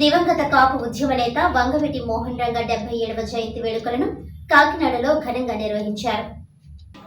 దివంగత కాపు ఉద్యమ నేత వంగవీటి మోహన్ రంగ డెబ్బై ఏడవ జయంతి వేడుకలను కాకినాడలో ఘనంగా నిర్వహించారు.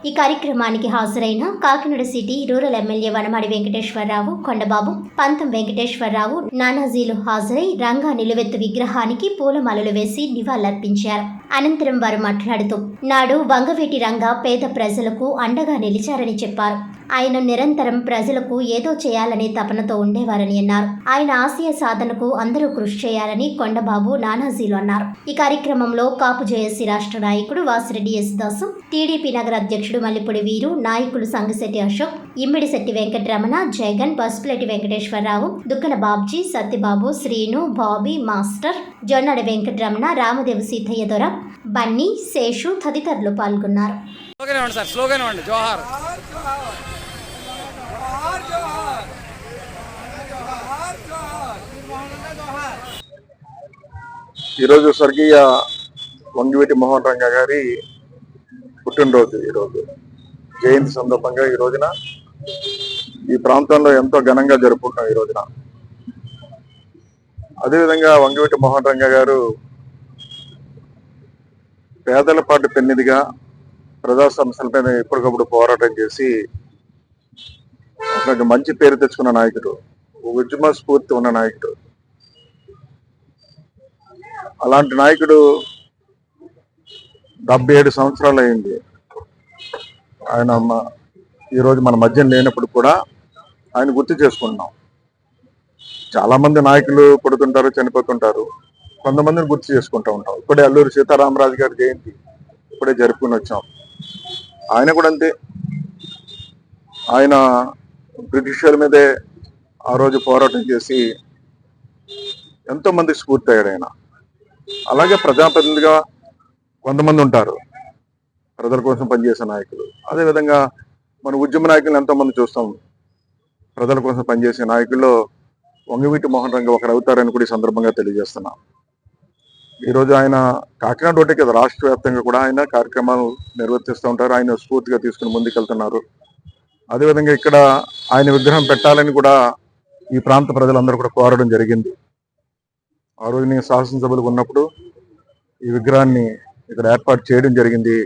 ఈ కార్యక్రమానికి హాజరైన Kakinada city rural MLA Vanamadi Venkateswararao Kondababu Pantham Venkateswararao నానాజీలు హాజరై రంగా నిలువెత్తు విగ్రహానికి పూలమాలలు వేసి నివాళులర్పించారు. అనంతరం వారు మాట్లాడుతూ నాడు వంగవీటి రంగ పేద ప్రజలకు అండగా నిలిచారని చెప్పారు. ఆయన నిరంతరం ప్రజలకు ఏదో చేయాలనే తపనతో ఉండేవారని అన్నారు. ఆయన ఆశయ సాధనకు అందరూ కృషి చేయాలని కొండబాబు నానాజీలు అన్నారు. ఈ కార్యక్రమంలో కాపు జేఏసీ రాష్ట్ర నాయకుడు వాసిరెడ్డి యేసుదాసు టీడీపీ నగర అధ్యక్షుడు మల్లిపూడి వీరు నాయకులు Sangisetti Ashok Immidisetti Venkataramana Jagan Pasupuleti Venkateswararao Dukkana Babji Satyababu Srinu Bobby master Jonnada Venkataramana Ramadevu Seethaiah Dora Bunny Seshu తదితరులు పాల్గొన్నారు. స్లోగన్ ఇవ్వండి సార్ స్లోగన్ ఇవ్వండి జోహార్. ఈరోజు స్వర్గీయ వంగివేటి మోహన్ రంగ గారి పుట్టినరోజు ఈరోజు జయంతి సందర్భంగా ఈ రోజున ఈ ప్రాంతంలో ఎంతో ఘనంగా జరుపుకుంటాం ఈ రోజున. అదేవిధంగా వంగివేటి మోహన్ రంగ గారు పేదల పాటు పెన్నిదిగా ప్రజా సమస్యలపైన ఎప్పటికప్పుడు పోరాటం చేసి ఒక మంచి పేరు తెచ్చుకున్న నాయకుడు ఉద్యమ స్ఫూర్తి ఉన్న నాయకుడు. అలాంటి నాయకుడు డెబ్బై ఏడు సంవత్సరాలు అయింది. ఆయన ఈరోజు మన మధ్య లేనప్పుడు కూడా ఆయన గుర్తు చేసుకుంటున్నాం. చాలామంది నాయకులు పుడుతుంటారు చనిపోతుంటారు. కొంతమందిని గుర్తు చేసుకుంటూ ఉంటాం. ఇప్పుడే అల్లూరి సీతారామరాజు గారి జయంతి ఇప్పుడే జరుపుకుని వచ్చాం. ఆయన కూడా అంతే. ఆయన బ్రిటిషర్ల మీదే ఆ రోజు పోరాటం చేసి ఎంతోమందికి స్ఫూర్తి అయ్యాడు ఆయన. అలాగే ప్రజాప్రతినిధిగా కొంతమంది ఉంటారు. ప్రజల కోసం పనిచేసే నాయకులు. అదేవిధంగా మన ఉద్యమ నాయకులను ఎంతోమంది చూస్తాం. ప్రజల కోసం పనిచేసే నాయకుల్లో వంగవీటి మోహన్ రంగ ఒకరు అవుతారని కూడా ఈ సందర్భంగా తెలియజేస్తున్నా. ఈరోజు ఆయన కాకినాడ ఒకటే కదా రాష్ట్ర వ్యాప్తంగా కూడా ఆయన కార్యక్రమాలు నిర్వర్తిస్తూ ఉంటారు. ఆయన స్ఫూర్తిగా తీసుకుని ముందుకెళ్తున్నారు. అదేవిధంగా ఇక్కడ ఆయన విగ్రహం పెట్టాలని కూడా ఈ ప్రాంత ప్రజలందరూ కూడా కోరడం జరిగింది. ఆ రోజు నేను శాసనసభలకు ఉన్నప్పుడు ఈ విగ్రహాన్ని ఇక్కడ ఏర్పాటు చేయడం జరిగింది.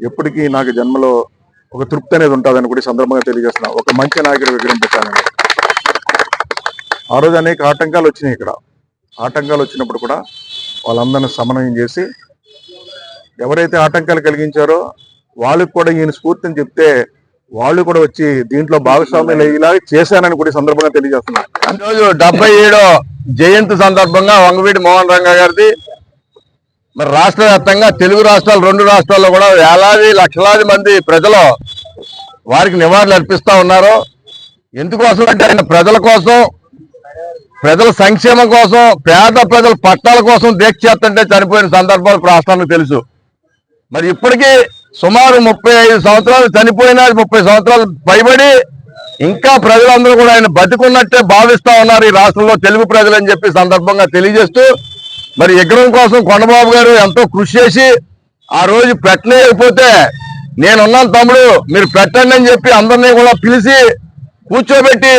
ఎప్పటికీ నాకు జన్మలో ఒక తృప్తి అనేది ఉంటుందని కూడా సందర్భంగా తెలియజేస్తున్నా. ఒక మంచి నాయకుడి విగ్రహం పెట్టానని ఆ రోజు అనేక ఆటంకాలు వచ్చినాయి ఇక్కడ. ఆటంకాలు వచ్చినప్పుడు కూడా వాళ్ళందరిని సమన్వయం చేసి ఎవరైతే ఆటంకాలు కలిగించారో వాళ్ళకి కూడా ఈయన స్ఫూర్తిని చెప్తే వాళ్ళు కూడా వచ్చి దీంట్లో భాగస్వామ్యం ఇలా చేశానని కూడా సందర్భంగా తెలియజేస్తున్నారు రోజు డెబ్బై ఏడో జయంతి సందర్భంగా వంగవీటి మోహన్ రంగ గారిది. మరి రాష్ట్ర వ్యాప్తంగా తెలుగు రాష్ట్రాలు రెండు రాష్ట్రాల్లో కూడా వేలాది లక్షలాది మంది ప్రజలు వారికి నివాళులు అర్పిస్తూ ఉన్నారు. ఎందుకోసం అంటే ఆయన ప్రజల కోసం ప్రజల సంక్షేమం కోసం పేద ప్రజల పట్టాల కోసం దీక్ష చేస్తుంటే చనిపోయిన సందర్భాలు రాష్ట్రానికి తెలుసు. మరి ఇప్పటికీ సుమారు ముప్పై ఐదు సంవత్సరాలు చనిపోయిన ముప్పై సంవత్సరాలు పైబడి ఇంకా ప్రజలందరూ కూడా ఆయన బతికున్నట్టే భావిస్తా ఉన్నారు ఈ రాష్ట్రంలో తెలుగు ప్రజలు అని చెప్పి సందర్భంగా తెలియజేస్తూ మరి విగ్రహం కోసం కొండబాబు గారు ఎంతో కృషి చేసి ఆ రోజు పెట్టలేకపోతే నేనున్నాను తమ్ముడు మీరు పెట్టండి అని చెప్పి అందరినీ కూడా పిలిచి కూర్చోబెట్టి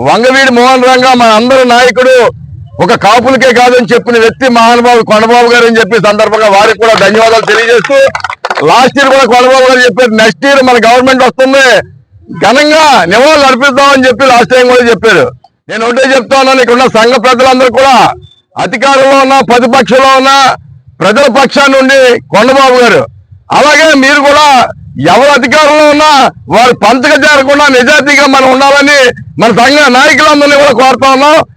వంగవీడి మోహన్ రంగా మన అందరి నాయకుడు ఒక కాపులకే కాదని చెప్పిన వ్యక్తి మహానుభావు కొండబాబు గారు అని చెప్పి సందర్భంగా వారికి కూడా ధన్యవాదాలు తెలియజేస్తూ లాస్ట్ ఇయర్ కూడా కొండబాబు గారు చెప్పారు నెక్స్ట్ ఇయర్ మన గవర్నమెంట్ వస్తుంది ఘనంగా నివాళులు అర్పిద్దామని చెప్పి లాస్ట్ టైం కూడా చెప్పారు నేను ఒకటే చెప్తాను ఇక్కడ ఉన్న సంఘ ప్రజలందరూ కూడా అధికారంలో ఉన్న ప్రతిపక్షంలో ఉన్న ప్రజల పక్షాన్ని నుండి కొండబాబు గారు. అలాగే మీరు కూడా ఎవరు అధికారంలో ఉన్నా వారు పంచక చేరకుండా నిజాయితీగా మనం ఉండాలని మన సంఘ నాయకులందరినీ కూడా కోరుతా ఉన్నాం.